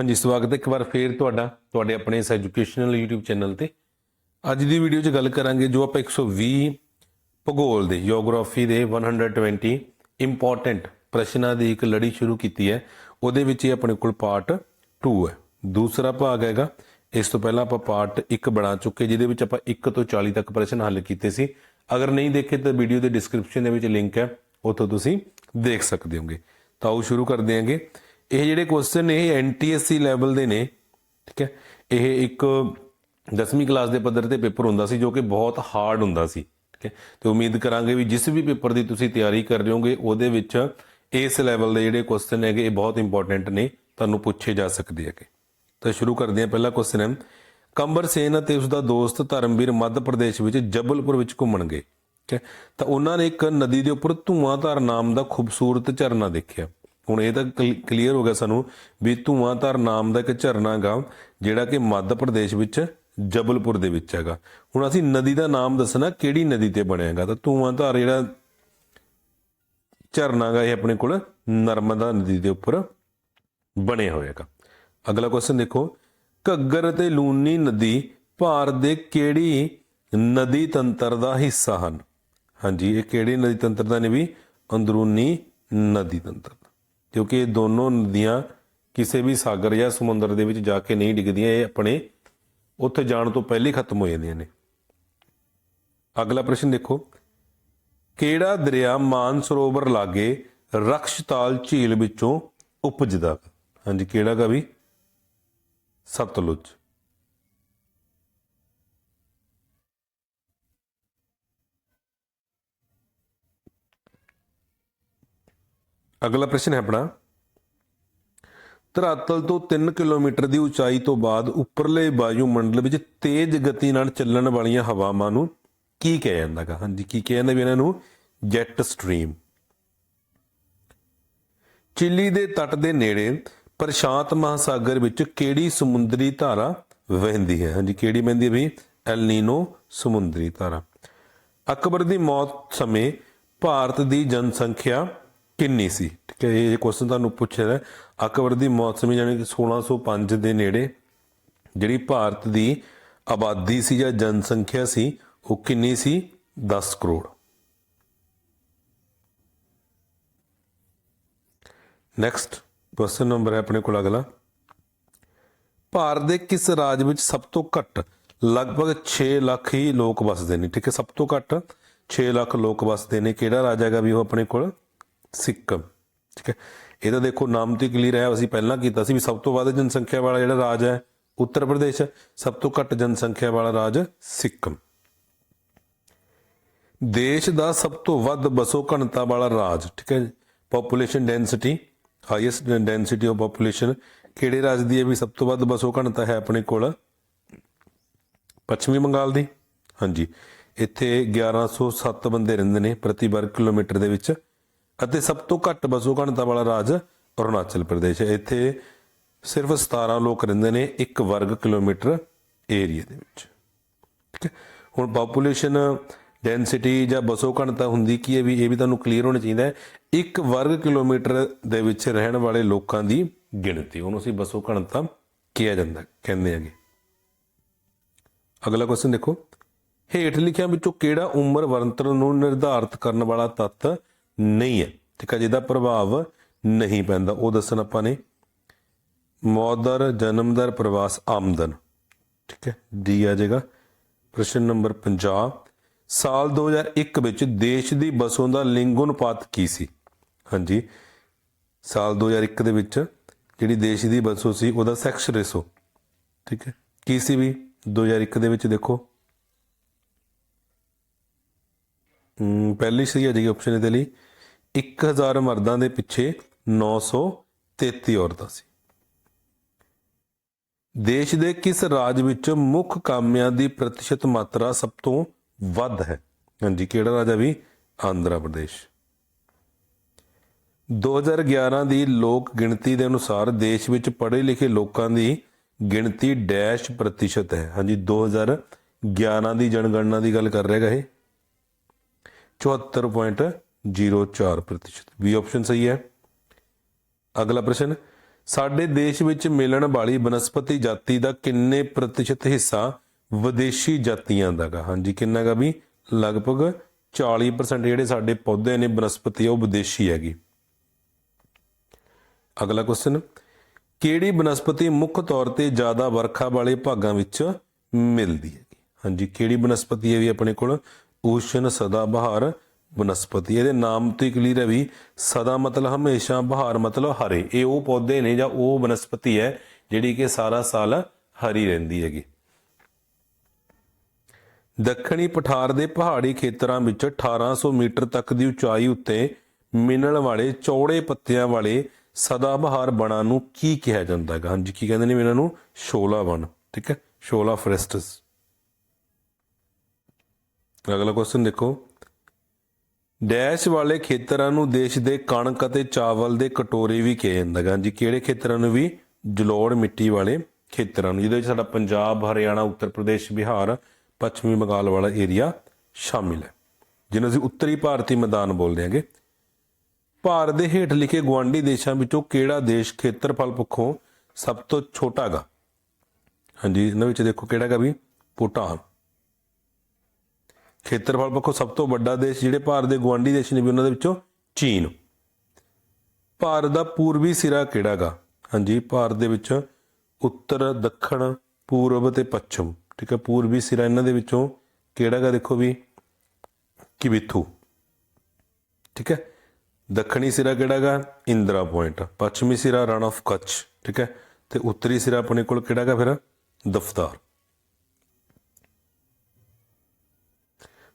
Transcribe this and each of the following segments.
ਹਾਂਜੀ, ਸਵਾਗਤ ਹੈ ਇੱਕ ਵਾਰ ਫੇਰ ਤੁਹਾਡਾ, ਤੁਹਾਡੇ ਆਪਣੇ ਇਸ ਐਜੂਕੇਸ਼ਨਲ YouTube ਚੈਨਲ ਤੇ। ਅੱਜ ਦੀ ਵੀਡੀਓ 'ਚ ਗੱਲ ਕਰਾਂਗੇ ਜੋ ਆਪਾਂ 120 ਭੂਗੋਲ ਦੇ ਜੀਓਗ੍ਰਾਫੀ ਦੇ 120 ਇੰਪੋਰਟੈਂਟ ਪ੍ਰਸ਼ਨਾਂ ਦੀ ਇੱਕ ਲੜੀ ਸ਼ੁਰੂ ਕੀਤੀ ਹੈ। ਉਹਦੇ ਵਿੱਚ ਇਹ ਆਪਣੇ ਕੋਲ ਪਾਰਟ 2 ਹੈ। ਦੂਸਰਾ ਭਾਗ ਹੈਗਾ, ਇਸ ਤੋਂ ਪਹਿਲਾਂ ਆਪਾਂ ਪਾਰਟ 1 ਬਣਾ ਚੁੱਕੇ, ਜਿਹਦੇ ਵਿੱਚ ਆਪਾਂ 1 ਤੋਂ 40 ਤੱਕ ਪ੍ਰਸ਼ਨ ਹੱਲ ਕੀਤੇ ਸੀ। ਅਗਰ ਨਹੀਂ ਦੇਖੇ ਤਾਂ ਵੀਡੀਓ ਦੇ ਡਿਸਕ੍ਰਿਪਸ਼ਨ ਦੇ ਵਿੱਚ ਲਿੰਕ ਹੈ, ਉੱਥੋਂ ਤੁਸੀਂ ਦੇਖ ਸਕਦੇ ਹੋਗੇ। ਤਾਂ ਉਹ ਸ਼ੁਰੂ ਕਰਦੇ ਹਾਂਗੇ। ਇਹ ਜਿਹੜੇ ਕੁਐਸਚਨ ਨੇ, ਇਹ ਐਨਟੀਐਸਸੀ ਲੈਵਲ ਦੇ ਨੇ, ਠੀਕ ਹੈ? ਇਹ ਇੱਕ 10ਵੀਂ ਕਲਾਸ ਦੇ ਪੱਧਰ ਤੇ ਪੇਪਰ ਹੁੰਦਾ ਸੀ ਜੋ ਕਿ ਬਹੁਤ ਹਾਰਡ ਹੁੰਦਾ ਸੀ, ਠੀਕ ਹੈ? ਤੇ ਉਮੀਦ ਕਰਾਂਗੇ ਵੀ ਜਿਸ ਵੀ ਪੇਪਰ ਦੀ ਤੁਸੀਂ ਤਿਆਰੀ ਕਰ ਰਹੇ ਹੋਗੇ, ਉਹਦੇ ਵਿੱਚ ਇਸ ਲੈਵਲ ਦੇ ਜਿਹੜੇ ਕੁਐਸਚਨ ਹੈਗੇ, ਇਹ ਬਹੁਤ ਇੰਪੋਰਟੈਂਟ ਨੇ, ਤੁਹਾਨੂੰ ਪੁੱਛੇ ਜਾ ਸਕਦੇ ਹੈਗੇ। ਤਾਂ ਸ਼ੁਰੂ ਕਰਦੇ ਹਾਂ ਪਹਿਲਾ ਕੁਐਸਚਨ ਹੈ, ਕੰਬਰ ਸੇਨ ਅਤੇ ਉਸ ਦਾ ਦੋਸਤ ਧਰਮਵੀਰ ਮੱਧ ਪ੍ਰਦੇਸ਼ ਵਿੱਚ ਜਬਲਪੁਰ ਵਿੱਚ ਘੁੰਮਣ ਗਏ ਠੀਕ ਹੈ? ਤਾਂ ਉਹਨਾਂ ਨੇ ਇੱਕ ਨਦੀ ਦੇ ਉੱਪਰ ਧੂਆਂਧਾਰ ਨਾਮ ਦਾ ਖੂਬਸੂਰਤ ਝਰਨਾ ਦੇਖਿਆ। ਹੁਣ ਇਹ ਤਾਂ ਕਲੀਅਰ ਹੋ ਗਿਆ ਸਾਨੂੰ ਵੀ ਧੂਆਂਧਾਰ ਨਾਮ ਦਾ ਇੱਕ ਝਰਨਾ ਗਾ, ਜਿਹੜਾ ਕਿ ਮੱਧ ਪ੍ਰਦੇਸ਼ ਵਿੱਚ, ਜਬਲਪੁਰ ਦੇ ਵਿੱਚ ਹੈਗਾ। ਹੁਣ ਅਸੀਂ ਨਦੀ ਦਾ ਨਾਮ ਦੱਸਣਾ, ਕਿਹੜੀ ਨਦੀ ਤੇ ਬਣਿਆ ਹੈਗਾ? ਤਾਂ ਧੂਆਂਧਾਰ ਜਿਹੜਾ ਝਰਨਾ ਗਾ ਇਹ ਆਪਣੇ ਕੋਲ ਨਰਮਦਾ ਨਦੀ ਦੇ ਉੱਪਰ ਬਣਿਆ ਹੋਇਆਗਾ ਅਗਲਾ ਕੁਐਸਚਨ ਦੇਖੋ, ਘੱਗਰ ਅਤੇ ਲੂਨੀ ਨਦੀ ਭਾਰਤ ਦੇ ਕਿਹੜੀ ਨਦੀ ਤੰਤਰ ਦਾ ਹਿੱਸਾ ਹਨ? ਹਾਂਜੀ, ਇਹ ਕਿਹੜੀ ਨਦੀ ਤੰਤਰ ਦਾ ਨੇ ਵੀ? ਅੰਦਰੂਨੀ ਨਦੀ ਤੰਤਰ। ਕਿਉਂਕਿ ਇਹ ਦੋਨੋਂ ਨਦੀਆਂ ਕਿਸੇ ਵੀ ਸਾਗਰ ਜਾਂ ਸਮੁੰਦਰ ਦੇ ਵਿੱਚ ਜਾ ਕੇ ਨਹੀਂ ਡਿੱਗਦੀਆਂ, ਇਹ ਆਪਣੇ ਉੱਥੇ ਜਾਣ ਤੋਂ ਪਹਿਲੇ ਖਤਮ ਹੋ ਜਾਂਦੀਆਂ ਨੇ। ਅਗਲਾ ਪ੍ਰਸ਼ਨ ਦੇਖੋ। ਕਿਹੜਾ ਦਰਿਆ ਮਾਨ ਸਰੋਵਰ ਲਾਗੇ ਰਕਸ਼ਤਾਲ ਝੀਲ ਵਿੱਚੋਂ ਉਪਜਦਾ? ਵਾ? ਹਾਂਜੀ, ਕਿਹੜਾ ਗਾ ਵੀ? ਸਤਲੁਜ। ਅਗਲਾ ਪ੍ਰਸ਼ਨ ਹੈ ਆਪਣਾ। ਧਰਾਤਲ ਤੋਂ 3 ਕਿਲੋਮੀਟਰ ਦੀ ਉਚਾਈ ਤੋਂ ਬਾਅਦ ਉੱਪਰਲੇ ਵਾਯੂਮੰਡਲ ਵਿੱਚ ਤੇਜ਼ ਗਤੀ ਨਾਲ ਚੱਲਣ ਵਾਲੀਆਂ ਹਵਾਵਾਂ ਨੂੰ ਕੀ ਕਿਹਾ ਜਾਂਦਾ ਗਾ ਹਾਂਜੀ, ਕੀ ਕਿਹਾ ਜਾਂਦਾ ਵੀ ਇਹਨਾਂ ਨੂੰ? Jet stream. ਚਿਲੀ ਦੇ ਤੱਟ ਦੇ ਨੇੜੇ ਪ੍ਰਸ਼ਾਂਤ ਮਹਾਸਾਗਰ ਵਿੱਚ ਕਿਹੜੀ ਸਮੁੰਦਰੀ ਧਾਰਾ ਵਹਿੰਦੀ ਹੈ? ਹਾਂਜੀ, ਕਿਹੜੀ ਵਹਿੰਦੀ ਹੈ ਵੀ ਐਲ ਨੀਨੋ ਸਮੁੰਦਰੀ ਧਾਰਾ। ਅਕਬਰ ਦੀ ਮੌਤ ਸਮੇਂ ਭਾਰਤ ਦੀ ਜਨਸੰਖਿਆ ਕਿੰਨੀ ਸੀ? ਠੀਕ ਹੈ ਇਹ ਕੁਐਸਚਨ ਤੁਹਾਨੂੰ ਪੁੱਛਿਆ ਹੈ ਅਕਬਰ ਦੀ ਮੌਤ ਸਮੇਂ ਯਾਨੀ ਕਿ 1605 ਦੇ ਨੇੜੇ ਜਿਹੜੀ ਭਾਰਤ ਦੀ ਆਬਾਦੀ ਸੀ ਜਾਂ ਜਨਸੰਖਿਆ ਸੀ, ਉਹ ਕਿੰਨੀ ਸੀ? 10 ਕਰੋੜ। ਨੈਕਸਟ ਕੁਐਸਚਨ ਨੰਬਰ ਹੈ ਆਪਣੇ ਕੋਲ ਅਗਲਾ। ਭਾਰਤ ਦੇ ਕਿਸ ਰਾਜ ਵਿੱਚ ਸਭ ਤੋਂ ਘੱਟ ਲਗਭਗ 6 ਲੱਖ ਹੀ ਲੋਕ ਵੱਸਦੇ ਨੇ? ਠੀਕ ਹੈ, ਸਭ ਤੋਂ ਘੱਟ 6 ਲੱਖ ਲੋਕ ਵੱਸਦੇ ਨੇ। ਕਿਹੜਾ ਰਾਜ ਹੈਗਾ ਵੀ ਉਹ ਆਪਣੇ ਕੋਲ? ਸਿੱਕਮ, ਠੀਕ ਹੈ? ਇਹ ਤਾਂ ਦੇਖੋ ਨਾਮ ਤੇ ਕਲੀਅਰ ਹੈ, ਅਸੀਂ ਪਹਿਲਾਂ ਕੀਤਾ ਸੀ ਵੀ ਸਭ ਤੋਂ ਵੱਧ ਜਨਸੰਖਿਆ ਵਾਲਾ ਜਿਹੜਾ ਰਾਜ ਹੈ, ਉੱਤਰ ਪ੍ਰਦੇਸ਼ ਸਭ ਤੋਂ ਘੱਟ ਜਨਸੰਖਿਆ ਵਾਲਾ ਰਾਜ ਸਿੱਕਮ। ਦੇਸ਼ ਦਾ ਸਭ ਤੋਂ ਵੱਧ ਬਸੋ ਘਣਤਾ ਵਾਲਾ ਰਾਜ, ਠੀਕ ਹੈ population density highest density of population ਕਿਹੜੇ ਰਾਜ ਦੀ ਹੈ ਵੀ ਸਭ ਤੋਂ ਵੱਧ ਬਸੋ ਘਣਤਾ ਹੈ ਆਪਣੇ ਕੋਲ? ਪੱਛਮੀ ਬੰਗਾਲ ਦੀ। ਹਾਂਜੀ। ਇੱਥੇ 1107 ਬੰਦੇ ਰਹਿੰਦੇ ਨੇ ਪ੍ਰਤੀ ਵਰਗ ਕਿਲੋਮੀਟਰ ਦੇ ਵਿੱਚ। ਅਤੇ ਸਭ ਤੋਂ ਘੱਟ ਬਸੋ ਘਣਤਾ ਵਾਲਾ ਰਾਜ ਅਰੁਣਾਚਲ ਪ੍ਰਦੇਸ਼ ਹੈ। ਇੱਥੇ ਸਿਰਫ 17 ਲੋਕ ਰਹਿੰਦੇ ਨੇ 1 ਵਰਗ ਕਿਲੋਮੀਟਰ ਏਰੀਆ ਦੇ ਵਿੱਚ। ਠੀਕ ਹੈ? ਹੁਣ ਪੋਪੂਲੇਸ਼ਨ ਡੈਂਸਿਟੀ ਜਾਂ ਬਸੋ ਘਣਤਾ ਹੁੰਦੀ ਕੀ ਹੈ ਵੀ ਇਹ ਵੀ ਤੁਹਾਨੂੰ ਕਲੀਅਰ ਹੋਣਾ ਚਾਹੀਦਾ ਹੈ। ਇੱਕ ਵਰਗ ਕਿਲੋਮੀਟਰ ਦੇ ਵਿੱਚ ਰਹਿਣ ਵਾਲੇ ਲੋਕਾਂ ਦੀ ਗਿਣਤੀ, ਉਹਨੂੰ ਅਸੀਂ ਬਸੋ ਘਣਤਾ ਕਿਹਾ ਜਾਂਦਾ, ਕਹਿੰਦੇ ਹੈਗੇ। ਅਗਲਾ ਕੁਐਸਚਨ ਦੇਖੋ। ਹੇਠ ਲਿਖਿਆ ਵਿੱਚੋਂ ਕਿਹੜਾ ਉਮਰ ਵਰੰਤਰ ਨੂੰ ਨਿਰਧਾਰਤ ਕਰਨ ਵਾਲਾ ਤੱਤ ਨਹੀਂ ਹੈ। ਠੀਕ ਹੈ ਜਿਹਦਾ ਪ੍ਰਭਾਵ ਨਹੀਂ ਪੈਂਦਾ। ਉਹ ਦੱਸਣ ਆਪਾਂ ਨੇ, ਮੌਤ ਦਰ, ਜਨਮ ਦਰ, ਪ੍ਰਵਾਸ ਆਮਦਨ। ਠੀਕ ਹੈ ਡੀ ਆ ਜਾਏਗਾ। ਪ੍ਰਸ਼ਨ ਨੰਬਰ 50 ਸਾਲ 2001 ਵਿੱਚ ਦੇਸ਼ ਦੀ ਬਸੋਂ ਦਾ ਲਿੰਗ ਅਨੁਪਾਤ ਕੀ ਸੀ? ਹਾਂਜੀ, ਸਾਲ 2001 ਦੇ ਵਿੱਚ ਜਿਹੜੀ ਦੇਸ਼ ਦੀ ਬਸੋਂ ਸੀ, ਉਹਦਾ ਸੈਕਸ ਰੇਸ਼ੋ। ਠੀਕ ਹੈ, ਕੀ ਸੀ ਵੀ? 2001 ਦੇ ਵਿੱਚ ਦੇਖੋ। ਪਹਿਲੀ ਸਹੀ ਆ ਜਾਏਗੀ ਆਪਸ਼ਨ ਇਹਦੇ ਲਈ। 1000 ਮਰਦਾਂ ਦੇ ਪਿੱਛੇ 933 ਔਰਤਾਂ ਸੀ। ਦੇਸ਼ ਦੇ ਕਿਸ ਰਾਜ ਵਿੱਚ ਮੁੱਖ ਕਾਮਿਆਂ ਦੀ ਪ੍ਰਤੀਸ਼ਤ ਮਾਤਰਾ ਸਭ ਤੋਂ ਵੱਧ ਹੈ? ਹਾਂਜੀ, ਕਿਹੜਾ ਰਾਜ ਹੈ ਵੀ? ਆਂਧਰਾ ਪ੍ਰਦੇਸ਼। 2011 ਦੀ ਲੋਕ ਗਿਣਤੀ ਦੇ ਅਨੁਸਾਰ ਦੇਸ਼ ਵਿੱਚ ਪੜ੍ਹੇ ਲਿਖੇ ਲੋਕਾਂ ਦੀ ਗਿਣਤੀ ਡੈਸ਼ ਪ੍ਰਤੀਸ਼ਤ ਹੈ। ਹਾਂਜੀ 2011 ਦੀ ਜਨਗਣਨਾ ਦੀ ਗੱਲ ਕਰ ਰਿਹਾ ਹੈ 74. 0.04% ਬੀ ਆਪਸ਼ਨ ਸਹੀ ਹੈ। ਅਗਲਾ ਪ੍ਰਸ਼ਨ, ਸਾਡੇ ਦੇਸ਼ ਵਿੱਚ ਮਿਲਣ ਵਾਲੀ ਬਨਸਪਤੀ ਜਾਤੀ ਦਾ ਕਿੰਨੇ ਪ੍ਰਤੀਸ਼ਤ ਹਿੱਸਾ ਵਿਦੇਸ਼ੀ ਜਾਤੀਆਂ ਦਾ ਗਾ? ਹਾਂਜੀ, ਕਿੰਨਾ ਗਾ ਵੀ? ਲਗਭਗ 40% ਜਿਹੜੇ ਸਾਡੇ ਪੌਦੇ ਨੇ ਬਨਸਪਤੀ, ਉਹ ਵਿਦੇਸ਼ੀ ਹੈਗੀ। ਅਗਲਾ ਕੁਐਸਚਨ ਕਿਹੜੀ ਬਨਸਪਤੀ ਮੁੱਖ ਤੌਰ ਤੇ ਜ਼ਿਆਦਾ ਵਰਖਾ ਵਾਲੇ ਭਾਗਾਂ ਵਿੱਚ ਮਿਲਦੀ ਹੈ ਹਾਂਜੀ, ਕਿਹੜੀ ਬਨਸਪਤੀ ਹੈ ਵੀ ਆਪਣੇ ਕੋਲ? ਉਸ਼ਨ ਸਦਾ ਬਹਾਰ ਬਨਸਪਤੀ, ਇਹਦੇ ਨਾਮ ਤੋਂ ਹੀ ਕਲੀਅਰ ਹੈ ਵੀ ਸਦਾ ਮਤਲਬ ਹਮੇਸ਼ਾ ਬਹਾਰ ਮਤਲਬ ਹਰੇ। ਇਹ ਉਹ ਪੌਦੇ ਨੇ ਜਾਂ ਉਹ ਬਨਸਪਤੀ ਹੈ ਜਿਹੜੀ ਕਿ ਸਾਰਾ ਸਾਲ ਹਰੀ ਰਹਿੰਦੀ ਹੈਗੀ। ਦੱਖਣੀ ਪਠਾਰ ਦੇ ਪਹਾੜੀ ਖੇਤਰਾਂ ਵਿੱਚ 1800 ਮੀਟਰ ਤੱਕ ਦੀ ਉਚਾਈ ਉੱਤੇ ਮਿਲਣ ਵਾਲੇ ਚੌੜੇ ਪੱਤਿਆਂ ਵਾਲੇ ਸਦਾਬਹਾਰ ਬਣਾ ਨੂੰ ਕੀ ਕਿਹਾ ਜਾਂਦਾ ਹੈ ਹਾਂਜੀ, ਕੀ ਕਹਿੰਦੇ ਨੇ ਵੀ ਇਹਨਾਂ ਨੂੰ? ਸ਼ੋਲਾ ਬਣ ਠੀਕ ਹੈ? ਸ਼ੋਲਾ ਫੋਰੈਸਟਸ। ਅਗਲਾ ਕੁਐਸਚਨ ਦੇਖੋ। ਡੈਸ਼ ਵਾਲੇ ਖੇਤਰਾਂ ਨੂੰ ਦੇਸ਼ ਦੇ ਕਣਕ ਅਤੇ ਚਾਵਲ ਦੇ ਕਟੋਰੇ ਵੀ ਕਿਹਾ ਜਾਂਦਾ ਹੈ ਹਾਂਜੀ ਕਿਹੜੇ ਖੇਤਰਾਂ ਨੂੰ ਵੀ? ਜਲੋੜ ਮਿੱਟੀ ਵਾਲੇ ਖੇਤਰਾਂ ਨੂੰ, ਜਿਹਦੇ ਵਿੱਚ ਸਾਡਾ ਪੰਜਾਬ, ਹਰਿਆਣਾ, ਉੱਤਰ ਪ੍ਰਦੇਸ਼, ਬਿਹਾਰ, ਪੱਛਮੀ ਬੰਗਾਲ ਵਾਲਾ ਏਰੀਆ ਸ਼ਾਮਿਲ ਹੈ। ਜਿਹਨੂੰ ਅਸੀਂ ਉੱਤਰੀ ਭਾਰਤੀ ਮੈਦਾਨ ਬੋਲਦੇ ਹਾਂਗੇ। ਭਾਰਤ ਦੇ ਹੇਠ ਲਿਖੇ ਗਵਾਂਢੀ ਦੇਸ਼ਾਂ ਵਿੱਚੋਂ ਕਿਹੜਾ ਦੇਸ਼ ਖੇਤਰਫਲ ਪੱਖੋਂ ਸਭ ਤੋਂ ਛੋਟਾ ਗਾ? ਹਾਂਜੀ, ਇਹਨਾਂ ਵਿੱਚ ਦੇਖੋ ਕਿਹੜਾ ਗਾ ਵੀ? ਭੂਟਾਨ। ਖੇਤਰਫਲ ਪੱਖੋਂ ਸਭ ਤੋਂ ਵੱਡਾ ਦੇਸ਼ ਜਿਹੜੇ ਭਾਰਤ ਦੇ ਗਵਾਂਢੀ ਦੇਸ਼ ਨੇ ਵੀ ਉਹਨਾਂ ਦੇ ਵਿੱਚੋਂ ਚੀਨ। ਭਾਰਤ ਦਾ ਪੂਰਬੀ ਸਿਰਾ ਕਿਹੜਾ ਗਾ? ਹਾਂਜੀ, ਭਾਰਤ ਦੇ ਵਿੱਚ ਉੱਤਰ, ਦੱਖਣ, ਪੂਰਬ ਤੇ ਪੱਛਮ। ਠੀਕ ਹੈ, ਪੂਰਬੀ ਸਿਰਾ ਇਹਨਾਂ ਦੇ ਵਿੱਚੋਂ ਕਿਹੜਾ ਗਾ ਦੇਖੋ ਵੀ? ਕਿਬਿਥੂ ਠੀਕ ਹੈ, ਦੱਖਣੀ ਸਿਰਾ ਕਿਹੜਾ ਗਾ? ਇੰਦਰਾ ਪੁਆਇੰਟ। ਪੱਛਮੀ ਸਿਰਾ, ਰਣ ਆਫ ਕੱਚ ਠੀਕ ਹੈ, ਤੇ ਉੱਤਰੀ ਸਿਰਾ ਆਪਣੇ ਕੋਲ ਕਿਹੜਾ ਗਾ ਫਿਰ? ਦਫਤਾਰ।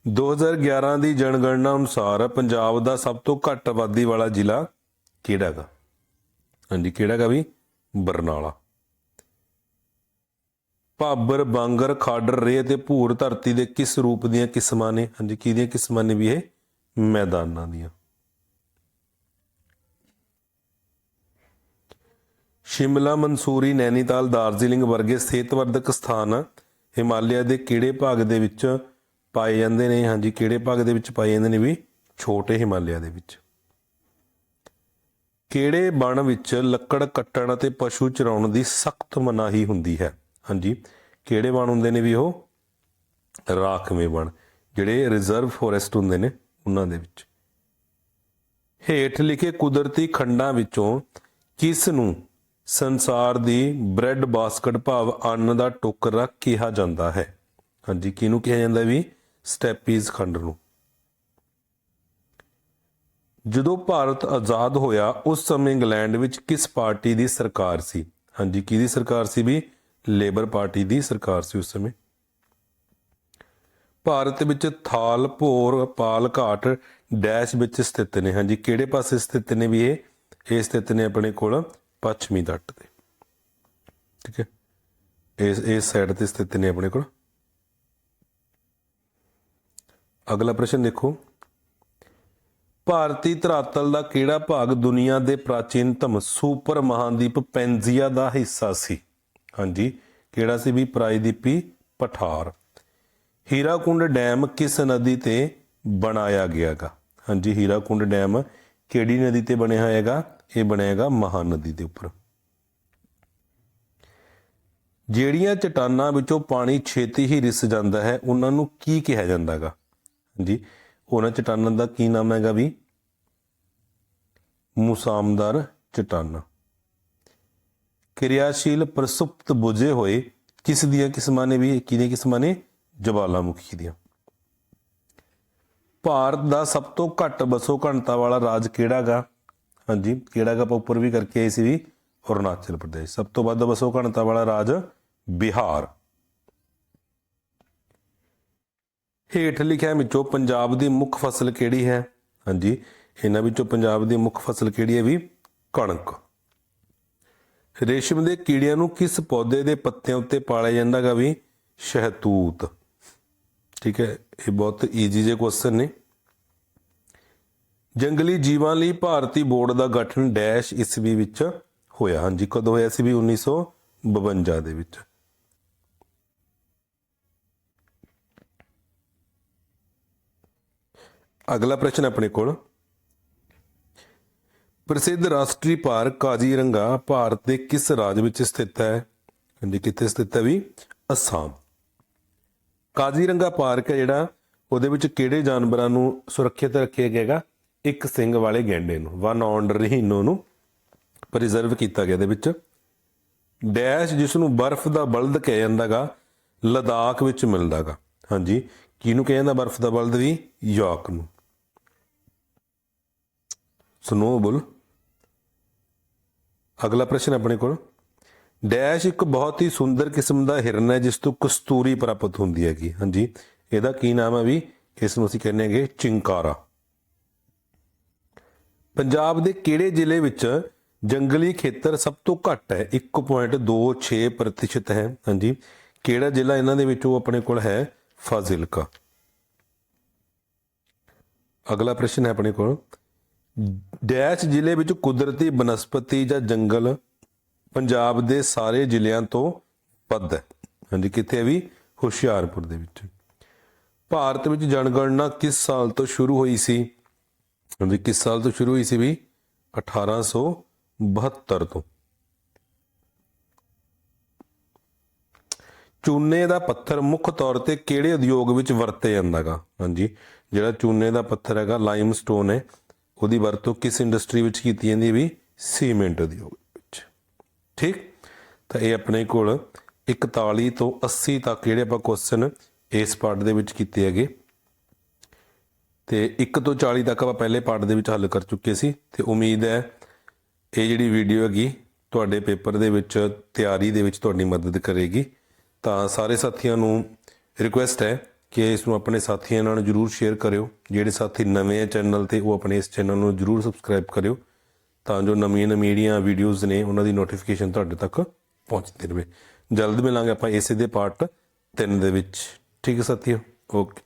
2011 ਦੀ ਜਨਗਣਨਾ ਅਨੁਸਾਰ ਪੰਜਾਬ ਦਾ ਸਭ ਤੋਂ ਘੱਟ ਆਬਾਦੀ ਵਾਲਾ ਜ਼ਿਲ੍ਹਾ ਕਿਹੜਾ ਗਾ ਹਾਂਜੀ, ਕਿਹੜਾ ਗਾ ਵੀ? ਬਰਨਾਲਾ। ਭਾਬਰ, ਬਾਂਗਰ, ਖਾਡਰ, ਰੇਹ ਤੇ ਭੂਰ ਧਰਤੀ ਦੇ ਕਿਸ ਰੂਪ ਦੀਆਂ ਕਿਸਮਾਂ ਨੇ? ਹਾਂਜੀ, ਕਿਹਦੀਆਂ ਕਿਸਮਾਂ ਨੇ ਵੀ ਇਹ? ਮੈਦਾਨਾਂ ਦੀਆਂ। ਸ਼ਿਮਲਾ, ਮਨਸੂਰੀ, ਨੈਨੀਤਾਲ, ਦਾਰਜੀਲਿੰਗ ਵਰਗੇ ਸਿਹਤਵਰਧਕ ਸਥਾਨ ਹਿਮਾਲਿਆ ਦੇ ਕਿਹੜੇ ਭਾਗ ਦੇ ਵਿੱਚ ਪਾਏ ਜਾਂਦੇ ਨੇ, ਹਾਂਜੀ, ਕਿਹੜੇ ਭਾਗ ਦੇ ਵਿੱਚ ਪਾਏ ਜਾਂਦੇ ਨੇ ਵੀ? ਛੋਟੇ ਹਿਮਾਲਿਆ ਦੇ ਵਿੱਚ। ਕਿਹੜੇ ਬਣ ਵਿੱਚ ਲੱਕੜ ਕੱਟਣ ਅਤੇ ਪਸ਼ੂ ਚਰਾਉਣ ਦੀ ਸਖਤ ਮਨਾਹੀ ਹੁੰਦੀ ਹੈ? ਹਾਂਜੀ, ਕਿਹੜੇ ਬਣ ਹੁੰਦੇ ਨੇ ਵੀ ਉਹ? ਰਾਖਵੇਂ ਬਣ ਜਿਹੜੇ ਰਿਜ਼ਰਵ ਫੋਰੈਸਟ ਹੁੰਦੇ ਨੇ ਉਹਨਾਂ ਦੇ ਵਿੱਚ। ਹੇਠ ਲਿਖੇ ਕੁਦਰਤੀ ਖੰਡਾਂ ਵਿੱਚੋਂ ਕਿਸ ਨੂੰ ਸੰਸਾਰ ਦੀ ਬ੍ਰੈਡ ਬਾਸਕਟ ਭਾਵ ਅੰਨ ਦਾ ਟੋਕਰਾ ਕਿਹਾ ਜਾਂਦਾ ਹੈ? ਹਾਂਜੀ, ਕਿਹਨੂੰ ਕਿਹਾ ਜਾਂਦਾ ਵੀ? ਸਟੈਪੀਜ਼ ਖੰਡ ਨੂੰ। ਜਦੋਂ ਭਾਰਤ ਆਜ਼ਾਦ ਹੋਇਆ, ਉਸ ਸਮੇਂ ਇੰਗਲੈਂਡ ਵਿੱਚ ਕਿਸ ਪਾਰਟੀ ਦੀ ਸਰਕਾਰ ਸੀ? ਹਾਂਜੀ, ਕਿਹਦੀ ਸਰਕਾਰ ਸੀ ਵੀ? ਲੇਬਰ ਪਾਰਟੀ ਦੀ ਸਰਕਾਰ ਸੀ ਉਸ ਸਮੇਂ। ਭਾਰਤ ਵਿੱਚ ਥਾਲ, ਭੋਰ, ਪਾਲ, ਘਾਟ, ਡੈਸ਼ ਵਿੱਚ ਸਥਿਤ ਨੇ। ਹਾਂਜੀ, ਕਿਹੜੇ ਪਾਸੇ ਸਥਿਤ ਨੇ ਵੀ ਇਹ? ਇਹ ਸਥਿਤ ਨੇ ਆਪਣੇ ਕੋਲ ਪੱਛਮੀ ਤੱਟ ਤੇ। ਠੀਕ ਹੈ। ਇਸ ਇਸ ਸਾਈਡ ਤੇ ਸਥਿਤ ਨੇ ਆਪਣੇ ਕੋਲ। ਅਗਲਾ ਪ੍ਰਸ਼ਨ ਦੇਖੋ। ਭਾਰਤੀ ਧਰਾਤਲ ਦਾ ਕਿਹੜਾ ਭਾਗ ਦੁਨੀਆ ਦੇ ਪ੍ਰਾਚੀਨਤਮ ਸੁਪਰ ਮਹਾਂਦੀਪ ਪੈਂਜ਼ੀਆ ਦਾ ਹਿੱਸਾ ਸੀ? ਹਾਂਜੀ, ਕਿਹੜਾ ਸੀ ਵੀ ਪ੍ਰਾਇਦੀਪੀ ਪਠਾਰ? ਹੀਰਾਕੁੰਡ ਡੈਮ ਕਿਸ ਨਦੀ ਤੇ ਬਣਾਇਆ ਗਿਆਗਾ? ਹਾਂਜੀ, ਹੀਰਾਕੁੰਡ ਡੈਮ ਕਿਹੜੀ ਨਦੀ ਤੇ ਬਣਿਆ ਹੋਏਗਾ ਇਹ ਬਣੇਗਾ ਮਹਾਨਦੀ ਦੇ ਉੱਪਰ। ਜਿਹੜੀਆਂ ਚਟਾਨਾਂ ਵਿੱਚੋਂ ਪਾਣੀ ਛੇਤੀ ਹੀ ਰਿਸ ਜਾਂਦਾ ਹੈ, ਉਹਨਾਂ ਨੂੰ ਕੀ ਕਿਹਾ ਜਾਂਦਾਗਾ? ਹਾਂਜੀ ਉਹਨਾਂ ਚਟਾਨਾਂ ਦਾ ਕੀ ਨਾਮ ਹੈਗਾ ਵੀ? ਮੁਸਾਮਦਾਰ ਚਟਾਨਾਂ। ਕਿਰਿਆਸ਼ੀਲ ਪ੍ਰਸੁਪਤ ਬੁਝੇ ਹੋਏ ਕਿਸ ਦੀਆਂ ਕਿਸਮਾਂ ਨੇ ਵੀ? ਕਿਹਦੀਆਂ ਕਿਸਮਾਂ ਨੇ? ਜਵਾਲਾਮੁਖੀ ਦੀਆਂ। ਭਾਰਤ ਦਾ ਸਭ ਤੋਂ ਘੱਟ ਬਸੋ ਘਣਤਾ ਵਾਲਾ ਰਾਜ ਕਿਹੜਾਗਾ? ਹਾਂਜੀ, ਕਿਹੜਾਗਾ ਆਪਾਂ ਉੱਪਰ ਵੀ ਕਰਕੇ ਆਏ ਸੀ ਵੀ? ਅਰੁਣਾਚਲ ਪ੍ਰਦੇਸ਼। ਸਭ ਤੋਂ ਵੱਧ ਬਸੋ ਘਣਤਾ ਵਾਲਾ ਰਾਜ ਬਿਹਾਰ। ਹੇਠ ਲਿਖਿਆ ਵਿੱਚੋਂ ਪੰਜਾਬ ਦੀ ਮੁੱਖ ਫਸਲ ਕਿਹੜੀ ਹੈ? ਹਾਂਜੀ, ਇਹਨਾਂ ਵਿੱਚੋਂ ਪੰਜਾਬ ਦੀ ਮੁੱਖ ਫਸਲ ਕਿਹੜੀ ਹੈ ਵੀ? ਕਣਕ। ਰੇਸ਼ਮ ਦੇ ਕੀੜਿਆਂ ਨੂੰ ਕਿਸ ਪੌਦੇ ਦੇ ਪੱਤਿਆਂ ਉੱਤੇ ਪਾਲਿਆ ਜਾਂਦਾਗਾ ਵੀ? ਸ਼ਹਿਤੂਤ। ਠੀਕ ਹੈ, ਇਹ ਬਹੁਤ ਈਜ਼ੀ ਜੇ ਕੁਐਸਚਨ ਨੇ। ਜੰਗਲੀ ਜੀਵਾਂ ਲਈ ਭਾਰਤੀ ਬੋਰਡ ਦਾ ਗਠਨ ਡੈਸ਼ ਈਸਵੀ ਵਿੱਚ ਹੋਇਆ। ਹਾਂਜੀ, ਕਦੋਂ ਹੋਇਆ ਸੀ ਵੀ? 1952 ਦੇ ਵਿੱਚ। ਅਗਲਾ ਪ੍ਰਸ਼ਨ ਆਪਣੇ ਕੋਲ। ਪ੍ਰਸਿੱਧ ਰਾਸ਼ਟਰੀ ਪਾਰਕ ਕਾਜ਼ੀਰੰਗਾ ਭਾਰਤ ਦੇ ਕਿਸ ਰਾਜ ਵਿੱਚ ਸਥਿਤ ਹੈ? ਹਾਂਜੀ, ਕਿੱਥੇ ਸਥਿਤ ਹੈ ਵੀ? ਅਸਾਮ। ਕਾਜ਼ੀਰੰਗਾ ਪਾਰਕ ਹੈ ਜਿਹੜਾ, ਉਹਦੇ ਵਿੱਚ ਕਿਹੜੇ ਜਾਨਵਰਾਂ ਨੂੰ ਸੁਰੱਖਿਅਤ ਰੱਖਿਆ ਗਿਆਗਾ? ਇੱਕ ਸਿੰਘ ਵਾਲੇ ਗੈਂਡੇ ਨੂੰ ਵਨ ਔਨ ਰਹੀਨੋ ਨੂੰ ਪ੍ਰੀਜ਼ਰਵ ਕੀਤਾ ਗਿਆ ਇਹਦੇ ਵਿੱਚ। ਡੈਸ਼ ਜਿਸ ਨੂੰ ਬਰਫ਼ ਦਾ ਬਲਦ ਕਿਹਾ ਜਾਂਦਾਗਾ, ਲਦਾਖ ਵਿੱਚ ਮਿਲਦਾਗਾ। ਹਾਂਜੀ, ਕਿਹਨੂੰ ਕਿਹਾ ਜਾਂਦਾ ਬਰਫ਼ ਦਾ ਬਲਦ ਵੀ? ਯਾਕ ਨੂੰ। ਸਨੋਬਲ ਅਗਲਾ ਪ੍ਰਸ਼ਨ ਆਪਣੇ ਕੋਲ। ਡੈਸ਼ ਇੱਕ ਬਹੁਤ ਹੀ ਸੁੰਦਰ ਕਿਸਮ ਦਾ ਹਿਰਨ ਹੈ, ਜਿਸ ਤੋਂ ਕਸਤੂਰੀ ਪ੍ਰਾਪਤ ਹੁੰਦੀ ਹੈਗੀ। ਹਾਂਜੀ। ਇਹਦਾ ਕੀ ਨਾਮ ਹੈ ਵੀ? ਇਸ ਨੂੰ ਅਸੀਂ ਕਹਿੰਦੇ ਹਾਂਗੇ ਚਿੰਕਾਰਾ। ਪੰਜਾਬ ਦੇ ਕਿਹੜੇ ਜ਼ਿਲ੍ਹੇ ਵਿੱਚ ਜੰਗਲੀ ਖੇਤਰ ਸਭ ਤੋਂ ਘੱਟ ਹੈ? 1.26% ਹੈ। ਹਾਂਜੀ। ਕਿਹੜਾ ਜ਼ਿਲ੍ਹਾ ਇਹਨਾਂ ਦੇ ਵਿੱਚੋਂ ਆਪਣੇ ਕੋਲ ਹੈ? ਫਾਜ਼ਿਲਕਾ। ਅਗਲਾ ਪ੍ਰਸ਼ਨ ਹੈ ਆਪਣੇ ਕੋਲ। ਡੈਸ਼ ਜ਼ਿਲ੍ਹੇ ਵਿੱਚ ਕੁਦਰਤੀ ਬਨਸਪਤੀ ਜਾਂ ਜੰਗਲ ਪੰਜਾਬ ਦੇ ਸਾਰੇ ਜ਼ਿਲ੍ਹਿਆਂ ਤੋਂ ਵੱਧ ਹੈ। ਹਾਂਜੀ, ਕਿੱਥੇ ਵੀ? ਹੁਸ਼ਿਆਰਪੁਰ ਦੇ ਵਿੱਚ। ਭਾਰਤ ਵਿੱਚ ਜਨਗਣਨਾ ਕਿਸ ਸਾਲ ਤੋਂ ਸ਼ੁਰੂ ਹੋਈ ਸੀ? ਹਾਂਜੀ, ਕਿਸ ਸਾਲ ਤੋਂ ਸ਼ੁਰੂ ਹੋਈ ਸੀ ਵੀ? 1872 ਤੋਂ। ਚੂਨੇ ਦਾ ਪੱਥਰ ਮੁੱਖ ਤੌਰ ਤੇ ਕਿਹੜੇ ਉਦਯੋਗ ਵਿੱਚ ਵਰਤਿਆ ਜਾਂਦਾਗਾ ਹਾਂਜੀ, ਜਿਹੜਾ ਚੂਨੇ ਦਾ ਪੱਥਰ ਹੈਗਾ, ਲਾਈਮਸਟੋਨ ਹੈ। ਉਹਦੀ ਵਰਤੋਂ ਕਿਸ ਇੰਡਸਟਰੀ ਵਿੱਚ ਕੀਤੀ ਜਾਂਦੀ ਹੈ ਵੀ ਸੀਮੈਂਟ ਉਦਯੋਗ ਵਿੱਚ। ਠੀਕ? ਤਾਂ ਇਹ ਆਪਣੇ ਕੋਲ 41 ਤੋਂ 80 ਤੱਕ ਜਿਹੜੇ ਆਪਾਂ ਕੁਐਸਚਨ ਇਸ ਪਾਰਟ ਦੇ ਵਿੱਚ ਕੀਤੇ ਹੈਗੇ। ਤੇ 1 ਤੋਂ 40 ਤੱਕ ਆਪਾਂ ਪਹਿਲੇ ਪਾਰਟ ਦੇ ਵਿੱਚ ਹੱਲ ਕਰ ਚੁੱਕੇ ਸੀ। ਤੇ ਉਮੀਦ ਹੈ ਇਹ ਜਿਹੜੀ ਵੀਡੀਓ ਹੈਗੀ ਤੁਹਾਡੇ ਪੇਪਰ ਦੇ ਵਿੱਚ, ਤਿਆਰੀ ਦੇ ਵਿੱਚ ਤੁਹਾਡੀ ਮਦਦ ਕਰੇਗੀ। ਤਾਂ ਸਾਰੇ ਸਾਥੀਆਂ ਨੂੰ ਰਿਕੁਐਸਟ ਹੈ ਕਿ ਇਸ ਨੂੰ ਆਪਣੇ ਸਾਥੀਆਂ ਨਾਲ ਜਰੂਰ ਸ਼ੇਅਰ ਕਰਿਓ। ਜਿਹੜੇ ਸਾਥੀ ਨਵੇਂ ਹੈ ਚੈਨਲ ਤੇ, ਉਹ ਆਪਣੇ ਇਸ ਚੈਨਲ ਨੂੰ ਜਰੂਰ ਸਬਸਕ੍ਰਾਈਬ ਕਰਿਓ ਤਾਂ ਜੋ ਨਵੀਆਂ ਨਵੀਆਂ ਜਿਹੜੀਆਂ ਵੀਡੀਓਜ਼ ਨੇ ਉਹਨਾਂ ਦੀ ਨੋਟੀਫਿਕੇਸ਼ਨ ਤੁਹਾਡੇ ਤੱਕ ਪਹੁੰਚਦੀ ਰਹੇ। ਜਲਦ ਮਿਲਾਂਗੇ ਆਪਾਂ ਇਸੇ ਦੇ ਪਾਰਟ 3 ਦੇ ਵਿੱਚ। ਠੀਕ ਹੈ ਸਾਥੀਓ? ਓਕੇ